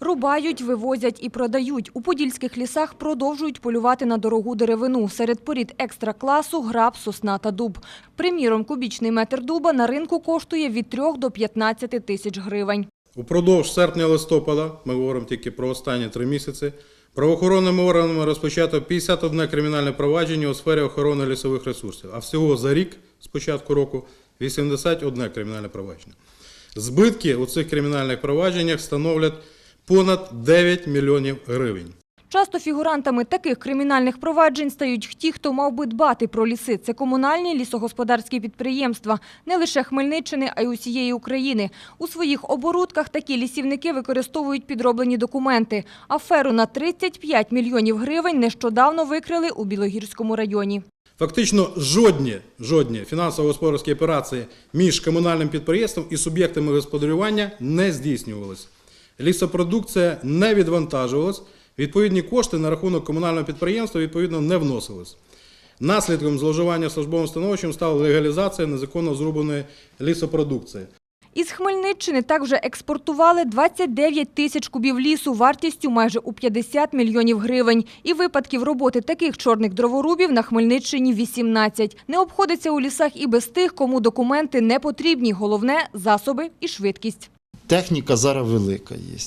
Рубають, вивозять і продають. У подільських лісах продовжують полювати на дорогу деревину. Серед порід екстра-класу – граб, сосна та дуб. Приміром, кубічний метр дуба на ринку коштує від 3 до 15 тисяч гривень. Упродовж серпня-листопада, ми говоримо тільки про останні три місяці, правоохоронними органами розпочато 51 кримінальне провадження у сфері охорони лісових ресурсів, а всього за рік, з початку року, 81 кримінальне провадження. Збитки у цих кримінальних провадженнях становлять понад 9 мільйонів гривень. Часто фігурантами таких кримінальних проваджень стають ті, хто мав би дбати про ліси. Це комунальні лісогосподарські підприємства. Не лише Хмельниччини, а й усієї України. У своїх оборудках такі лісівники використовують підроблені документи. Аферу на 35 мільйонів гривень нещодавно викрили у Білогірському районі. Фактично жодні, жодні фінансово-господарські операції між комунальним підприємством і суб'єктами господарювання не здійснювалися. Лісопродукція не відвантажувалась, відповідні кошти на рахунок комунального підприємства відповідно не вносились. Наслідком зловживання службовим становищем стала легалізація незаконно зрубаної лісопродукції. Із Хмельниччини так вже експортували 29 тисяч кубів лісу вартістю майже у 50 мільйонів гривень. І випадків роботи таких чорних дроворубів на Хмельниччині 18. Не обходиться у лісах і без тих, кому документи не потрібні. Головне – засоби і швидкість. Техніка зараз велика є.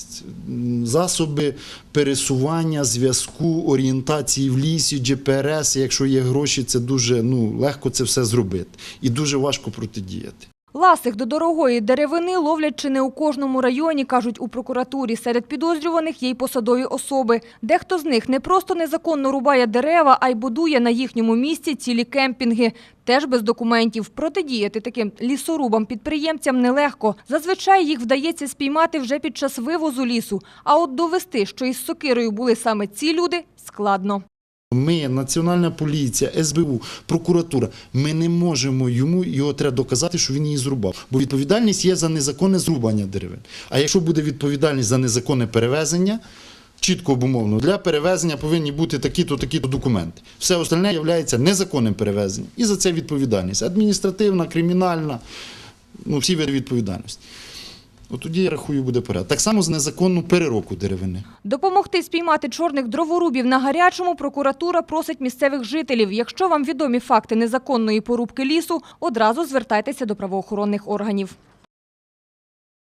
Засоби пересування, зв'язку, орієнтації в лісі, GPS, якщо є гроші, це дуже ну, легко це все зробити. І дуже важко протидіяти. Ласих до дорогої деревини ловлять чи не у кожному районі, кажуть у прокуратурі. Серед підозрюваних є й посадові особи. Дехто з них не просто незаконно рубає дерева, а й будує на їхньому місці цілі кемпінги. Теж без документів. Протидіяти таким лісорубам-підприємцям нелегко. Зазвичай їх вдається спіймати вже під час вивозу лісу. А от довести, що із сокирою були саме ці люди, складно. Ми, Національна поліція, СБУ, прокуратура, ми не можемо йому, його треба доказати, що він її зрубав. Бо відповідальність є за незаконне зрубання деревин. А якщо буде відповідальність за незаконне перевезення, чітко обумовлено, для перевезення повинні бути такі-то, такі-то документи. Все остальне є незаконним перевезенням. І за це відповідальність. Адміністративна, кримінальна, ну всі види відповідальності. От тоді, я рахую, буде поряд. Так само з незаконну переробку деревини. Допомогти спіймати чорних дроворубів на гарячому прокуратура просить місцевих жителів. Якщо вам відомі факти незаконної порубки лісу, одразу звертайтеся до правоохоронних органів.